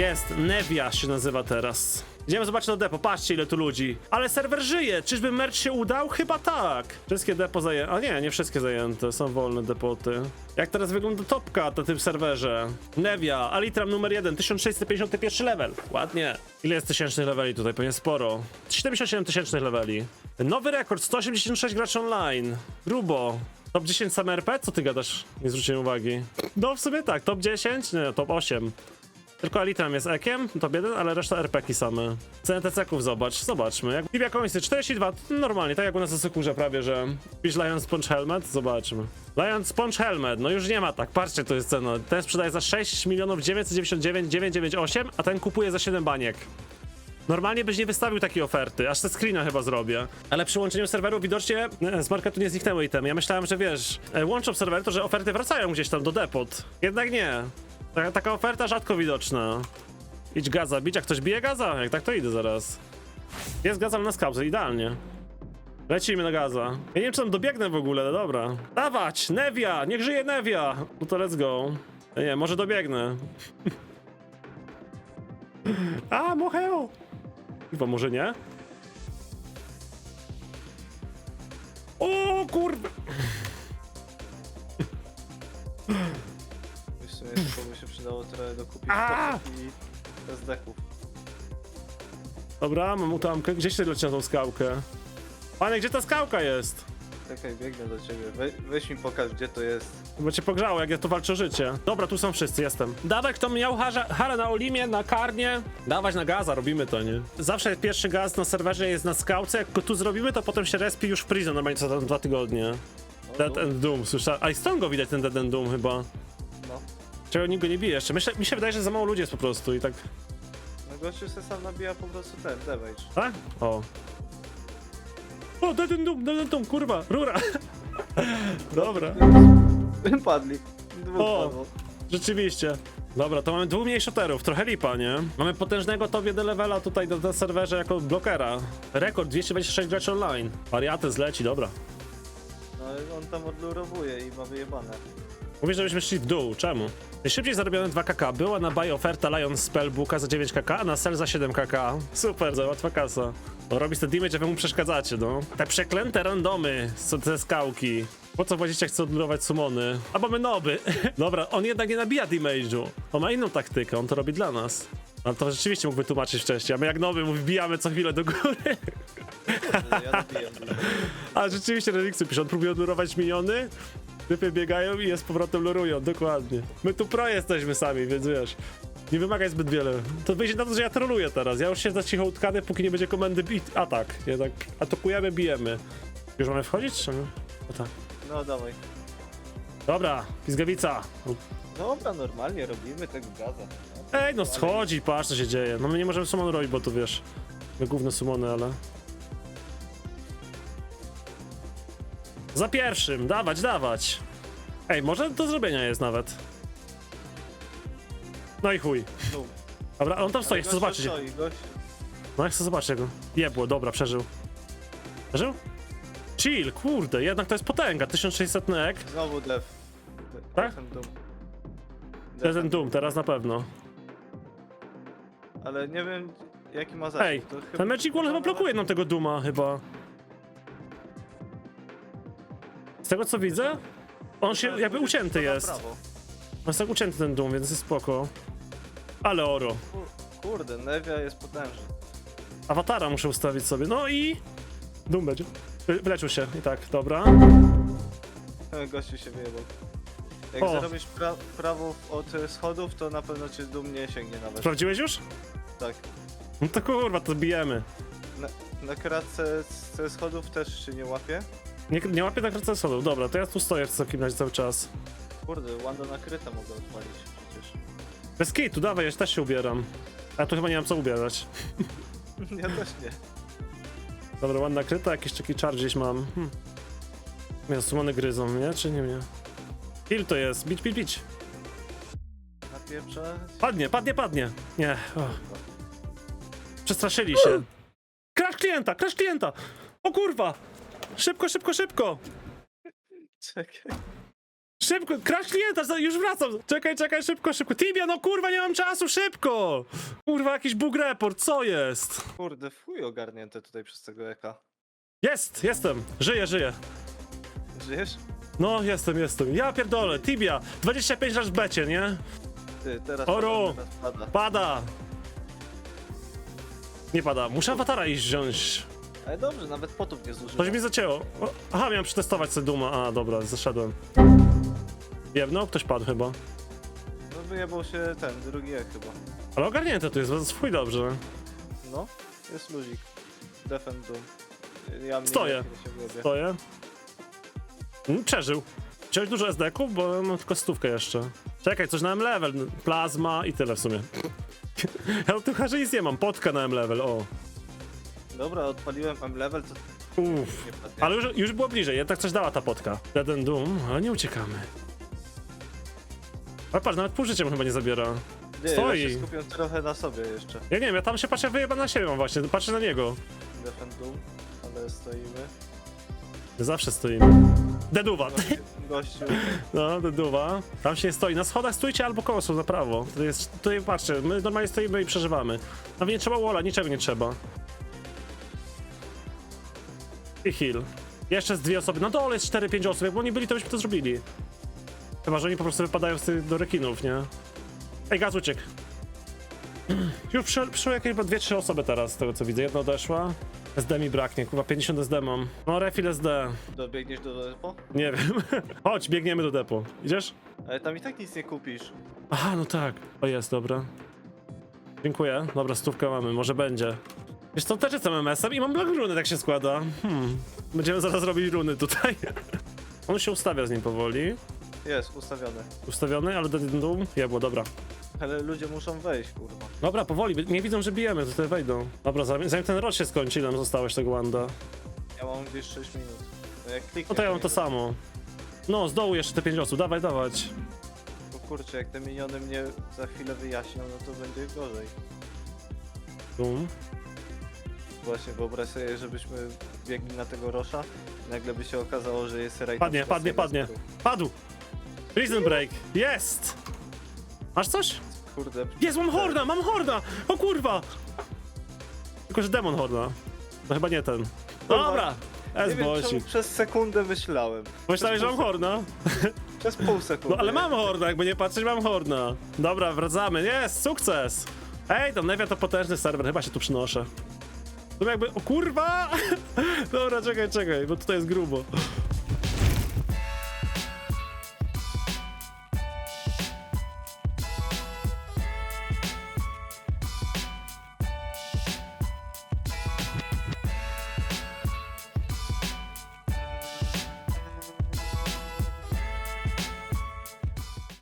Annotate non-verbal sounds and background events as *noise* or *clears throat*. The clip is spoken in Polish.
Jest, Nevia się nazywa teraz. Idziemy zobaczyć na depo, patrzcie ile tu ludzi. Ale serwer żyje, czyżby merch się udał? Chyba tak. Wszystkie depo zajęte, a nie, nie wszystkie zajęte, są wolne depoty. Jak teraz wygląda topka na tym serwerze? Nevia, Alitram numer 1, 1651 level. Ładnie. Ile jest tysięcznych leveli tutaj? Pewnie sporo. 77 tysięcznych leveli. Nowy rekord, 186 graczy online. Grubo. Top 10 same RP? Co ty gadasz? Nie zwróciłem uwagi. No w sumie tak, top 10? Nie, top 8. Tylko Alitram jest ekiem, top 1, ale reszta RPki same. CNTC-ków zobacz, zobaczmy. Jak Bibia Komisy 42, to normalnie, tak jak u nas na Sykurze prawie, że pisz Lion Sponge Helmet, zobaczmy. Lion Sponge Helmet, no już nie ma tak, patrzcie to jest cena. Ten sprzedaje za 6 milionów 999 998, a ten kupuje za 7 baniek. Normalnie byś nie wystawił takiej oferty, aż te screena chyba zrobię. Ale przy łączeniu serwerów widocznie e, z marketu nie zniknęły itemy. Ja myślałem, że wiesz, e, łączą serwer, to że oferty wracają gdzieś tam do depot. Jednak nie. Taka, taka oferta rzadko widoczna. Idź gaza, bić, jak ktoś bije gaza? Jak tak to idę zaraz. Jest gaza na skałce, idealnie. Lecimy na gaza. Ja nie wiem, czy tam dobiegnę w ogóle, no dobra. Dawać, Nevia, niech żyje Nevia. No to let's go. Ja Nie, może dobiegnę. *laughs* A, mocheo! Chyba może nie? O kurwa! Sumie by się przydało trochę dokupić A! topów i SDK-ów. Dobra, mam utamkę. Gdzieś ty leci na tą skałkę? Panie, gdzie ta skałka jest? Czekaj, biegnę do ciebie. We, weź mi pokaż, gdzie to jest. Bo cię pogrzało, jak ja tu walczę o życie. Dobra, tu są wszyscy, jestem. Dawaj, kto miał harza, harę na Olimie, na Karnie. Dawać na gaza, robimy to, nie? Zawsze pierwszy gaz na serwerze jest na skałce. Jak go tu zrobimy, to potem się respi już w prison, normalnie co tam dwa tygodnie. No, Dead tu. and Doom, słyszałem. A i stąd go widać, ten Dead and Doom chyba. No. Czego nikt go nie bije jeszcze? Myślę, mi się wydaje, że za mało ludzi jest po prostu i tak... No gościu se sam nabija po prostu ten, damage. Tak? O. O, Doom, Dead and Doom, kurwa, rura. *laughs* Dobra. Padli. Dwóch O. padło. Rzeczywiście. Dobra, to mamy dwóch mniejszoterów, trochę lipa, nie? Mamy potężnego top 1 levela tutaj na, na serwerze jako blokera. Rekord 226 graczy online. Wariaty zleci, dobra. No ale on tam odlurowuje i ma wyjebane. Mówisz, żebyśmy szli w dół, czemu? Najszybciej zarobione 2 kk. Była na buy oferta Lion Spellbooka za 9 kk, a na sell za 7 kk. Super, za łatwa kasa. No, robi te damage, a wy mu przeszkadzacie, no. Te przeklęte randomy, co te skałki. Po co właściwie chce odlurować sumony? A mamy noby. *laughs* Dobra, on jednak nie nabija damage'u. On ma inną taktykę, on to robi dla nas. Ale to rzeczywiście mógł wytłumaczyć wcześniej, a my jak nowy mu wbijamy co chwilę do góry. Ja nabijam. *laughs* A rzeczywiście Relixy pisze, on próbuje odlurować miniony, typy biegają i je z powrotem lurują, dokładnie. My tu pro jesteśmy sami, więc wiesz, nie wymagaj zbyt wiele. To wyjdzie na to, że ja troluję teraz, ja już się za cicho utkany, póki nie będzie komendy bit, atak. Jednak atakujemy, bijemy. Już mamy wchodzić, czy nie? O tak. No dawaj. Dobra, pizgawica. Dobra, normalnie robimy tego gaza. Ej, no schodzi, patrz co się dzieje. No my nie możemy summon robić, bo tu wiesz, my główne summony, ale... Za pierwszym, dawać, dawać. Ej, może do zrobienia jest nawet. No i chuj. No. Dobra, on tam stoi, Ale chcę zobaczyć. stoi, gość. No ja chcę zobaczyć go. Jebło, dobra, przeżył. Przeżył? Chill, kurde, jednak to jest potęga, 1600 ek. Znowu def. Tak? And Doom. To jest ten and Doom, teraz na pewno. Ale nie wiem jaki ma zasięg. Ej, To chyba- ten Magic Wall chyba blokuje nam tego Duma, chyba. Tego co widzę, on się jakby ucięty jest. On jest tak ucięty ten Doom, więc jest spoko. Ale oro. Kur- Kurde, Nevia jest potężny. Awatara muszę ustawić sobie. No i... Doom będzie. Wy- Wyleczył się i tak, dobra. Gościu się wyjebał. Jak O. zrobisz pra prawo od e, schodów, to na pewno cię dumnie sięgnie nawet. Sprawdziłeś już? Tak. No to kurwa, to bijemy. Na, na kratce z- ze schodów też się nie łapie. Nie, nie łapię na kratce schodów. Dobra, to ja tu stoję w takim razie cały czas. Kurde, Wanda nakryta mogę odpalić przecież. Bez kitu, dawaj, ja też się ubieram. A tu chyba nie mam co ubierać. *laughs* Ja też nie. Dobra, ładna kryta, jakiś taki czar gdzieś mam. Hm. Mnie sumony gryzą, nie? Czy nie mnie? Kill to jest, bić, bić, bić. Napieprza. Padnie, padnie, padnie. Nie. O. Przestraszyli się. Crash klienta, crash klienta! O kurwa! Szybko, szybko, szybko! Czekaj. szybko, crash klienta, już wracam. Czekaj, czekaj, szybko, szybko. Tibia, no kurwa, nie mam czasu, szybko! Kurwa, jakiś bug report, co jest? Kurde, chuj ogarnięte tutaj przez tego eka. Jest, jestem, żyję, żyję. Żyjesz? No, jestem, jestem. Ja pierdolę, Tibia, 25 razy w becie, nie? Ty, teraz Oru! pada. Pada! Nie pada, muszę awatara iść wziąć. Ale dobrze, nawet potów nie zużyłem. Coś mi zacięło. O, aha, miałem przetestować sobie Duma. A, dobra, zeszedłem. Jebno? Ktoś padł chyba. No wyjebał się ten, drugi ek chyba. Ale ogarnięte tu jest, więc chuj dobrze. No, jest luzik. Defend Doom. Ja mnie Stoję. nie się. Stoję. Mm, przeżył. Wziąłeś dużo SD-ków, bo mam tylko stówkę jeszcze. Czekaj, coś na M-level. Plazma i tyle w sumie. *laughs* ja tu chyba nic nie mam. Potka na M-level, o. Dobra, odpaliłem M-level, to Uff. nie padnie. Ale już, już było bliżej, jednak coś dała ta potka. And Doom, ale nie uciekamy. Ale patrz, nawet pół życia mu chyba nie zabiera. nie, stoi. Ja się skupiam trochę na sobie jeszcze. Ja nie wiem, ja tam się patrzę wyjeba na siebie mam właśnie, patrzę na niego. Defend Doom, ale stoimy. Zawsze stoimy. Deduwa. Gościu, *laughs* gościu No, deduwa. Tam się stoi. Na schodach stójcie albo koło są na prawo. To jest, tutaj patrzcie, my normalnie stoimy i przeżywamy. Nawet nie trzeba walla, niczego nie trzeba. I heal. Jeszcze z dwie osoby. Na dole jest 4-5 osób. Jakby oni byli, to byśmy to zrobili. Chyba, że oni po prostu wypadają z tych do rekinów, nie? Ej, gaz uciekł. *clears throat* Już przyszło jakieś chyba 2-3 osoby teraz, z tego co widzę. Jedna odeszła. SD mi braknie, kurwa 50 SD mam. No, refill SD. dobiegniesz do depo, Nie *laughs* wiem. Chodź, biegniemy do depo. Idziesz? ale tam i tak nic nie kupisz. Aha, no tak. O jest, dobra. Dziękuję. Dobra, stówkę mamy, może będzie. Wiesz co, też jestem MS-em i mam blok runy, tak się składa. Hmm. Będziemy zaraz robić runy tutaj. *laughs* On się ustawia z nim powoli. Jest, ustawione. Ustawiony, ale Dead in Doom? Jebło, dobra. Ale ludzie muszą wejść, kurwa. Dobra, powoli, nie widzą, że bijemy, to tutaj wejdą. Dobra, zanim, zanim ten rok się skończy, ile nam zostałeś tego Wanda? Ja mam gdzieś 6 minut. No jak. No to ja mam to samo. No, z dołu jeszcze te 5 osób, dawaj, dawać. Bo kurczę, jak te miniony mnie za chwilę wyjaśnią, no to będzie gorzej. Doom. Właśnie wyobraź sobie, żebyśmy biegli na tego Rosza nagle by się okazało, że jest raid. Padnie, padnie, padnie. Padł! Prison Break! Jest! Masz coś? Kurde. Jest, mam horna, mam horna! O kurwa! Tylko, że demon horna. To chyba nie ten. Dobra! Nie wiem, czemu przez sekundę myślałem. Myślałeś, że mam horna? *laughs* Przez pół sekundy. No ale mam horna, jakby nie patrzeć, mam horna. Dobra, wracamy. Jest, sukces! Ej, to Nevia to potężny serwer, chyba się tu przynoszę. To jakby, o kurwa! *laughs* Dobra, czekaj, czekaj, bo tutaj jest grubo.